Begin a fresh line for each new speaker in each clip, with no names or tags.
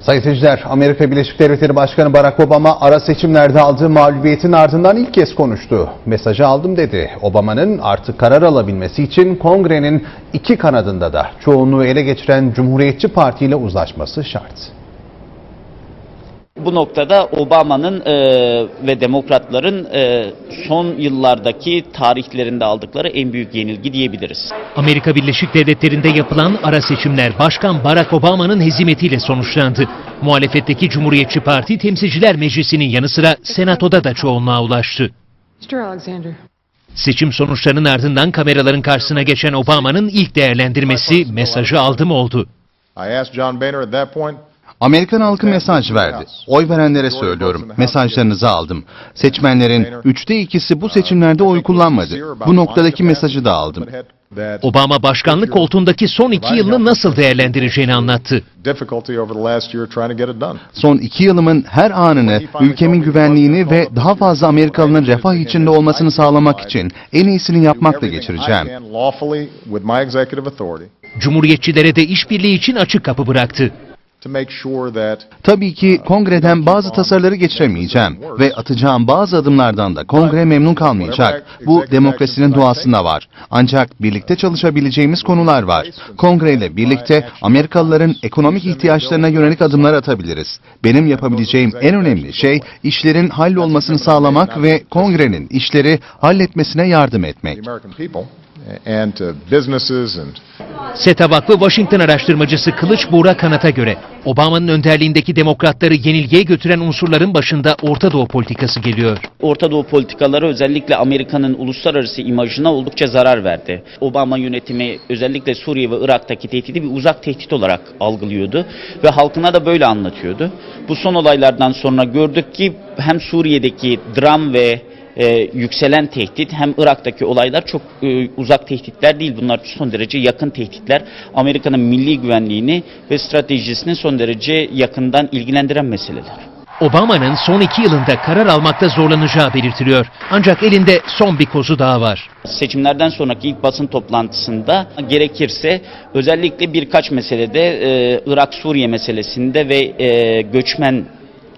Sayın seyirciler, Amerika Birleşik Devletleri Başkanı Barack Obama ara seçimlerde aldığı mağlubiyetin ardından ilk kez konuştu. Mesajı aldım dedi. Obama'nın artık karar alabilmesi için kongrenin iki kanadında da çoğunluğu ele geçiren Cumhuriyetçi Parti ile uzlaşması şart.
Bu noktada Obama'nın e, ve demokratların e, son yıllardaki tarihlerinde aldıkları en büyük yenilgi diyebiliriz.
Amerika Birleşik Devletleri'nde yapılan ara seçimler Başkan Barack Obama'nın hezimetiyle sonuçlandı. Muhalefetteki Cumhuriyetçi Parti Temsilciler Meclisi'nin yanı sıra Senato'da da çoğunluğa ulaştı. Seçim sonuçlarının ardından kameraların karşısına geçen Obama'nın ilk değerlendirmesi mesajı aldım oldu.
I asked John Boehner at that point,
Amerikan halkı mesaj verdi. Oy verenlere söylüyorum. Mesajlarınızı aldım. Seçmenlerin üçte ikisi bu seçimlerde oy kullanmadı. Bu noktadaki mesajı da aldım.
Obama başkanlık koltuğundaki son iki yılını nasıl değerlendireceğini anlattı.
Son iki yılımın her anını, ülkemin güvenliğini ve daha fazla Amerikalıların refah içinde olmasını sağlamak için en iyisini yapmakla geçireceğim.
Cumhuriyetçilere de işbirliği için açık kapı bıraktı.
To make sure that
Tabii ki kongreden bazı tasarıları geçiremeyeceğim ve atacağım bazı adımlardan da kongre memnun kalmayacak. Bu demokrasinin doğasında var. Ancak birlikte çalışabileceğimiz konular var. Kongreyle birlikte Amerikalıların ekonomik ihtiyaçlarına yönelik adımlar atabiliriz. Benim yapabileceğim en önemli şey işlerin hallolmasını sağlamak ve kongrenin işleri halletmesine yardım etmek.
SETA Vakfı Washington araştırmacısı Kılıç Buğra Kanat'a göre Obama'nın önderliğindeki demokratları yenilgiye götüren unsurların başında Orta Doğu politikası geliyor.
Orta Doğu politikaları özellikle Amerika'nın uluslararası imajına oldukça zarar verdi. Obama yönetimi özellikle Suriye ve Irak'taki tehdidi bir uzak tehdit olarak algılıyordu ve halkına da böyle anlatıyordu. Bu son olaylardan sonra gördük ki hem Suriye'deki dram ve e, yükselen tehdit hem Irak'taki olaylar çok e, uzak tehditler değil. Bunlar son derece yakın tehditler. Amerika'nın milli güvenliğini ve stratejisini son derece yakından ilgilendiren meseleler.
Obama'nın son iki yılında karar almakta zorlanacağı belirtiliyor. Ancak elinde son bir kozu daha var.
Seçimlerden sonraki ilk basın toplantısında gerekirse özellikle birkaç meselede e, Irak-Suriye meselesinde ve e, göçmen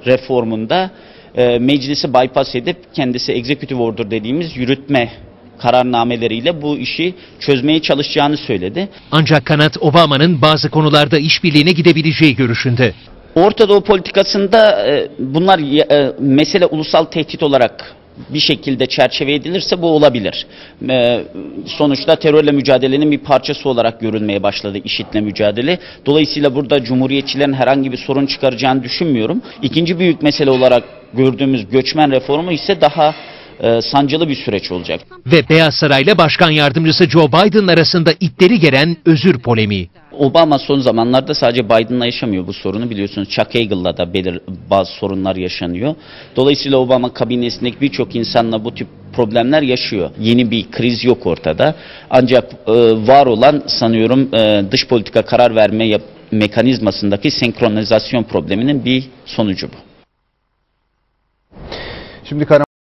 reformunda e, meclisi bypass edip kendisi executive order dediğimiz yürütme kararnameleriyle bu işi çözmeye çalışacağını söyledi.
Ancak kanat Obama'nın bazı konularda işbirliğine gidebileceği görüşünde.
Orta Doğu politikasında e, bunlar e, mesele ulusal tehdit olarak bir şekilde çerçeve edilirse bu olabilir. E, sonuçta terörle mücadelenin bir parçası olarak görülmeye başladı IŞİD'le mücadele. Dolayısıyla burada cumhuriyetçilerin herhangi bir sorun çıkaracağını düşünmüyorum. İkinci büyük mesele olarak gördüğümüz göçmen reformu ise daha e, sancılı bir süreç olacak.
Ve Beyaz Saray'la Başkan Yardımcısı Joe Biden arasında itleri gelen özür polemiği.
Obama son zamanlarda sadece Biden'la yaşamıyor bu sorunu biliyorsunuz. Chuck Hagel'la da belir bazı sorunlar yaşanıyor. Dolayısıyla Obama kabinesindeki birçok insanla bu tip problemler yaşıyor. Yeni bir kriz yok ortada. Ancak e, var olan sanıyorum e, dış politika karar verme yap- mekanizmasındaki senkronizasyon probleminin bir sonucu bu.
Şimdi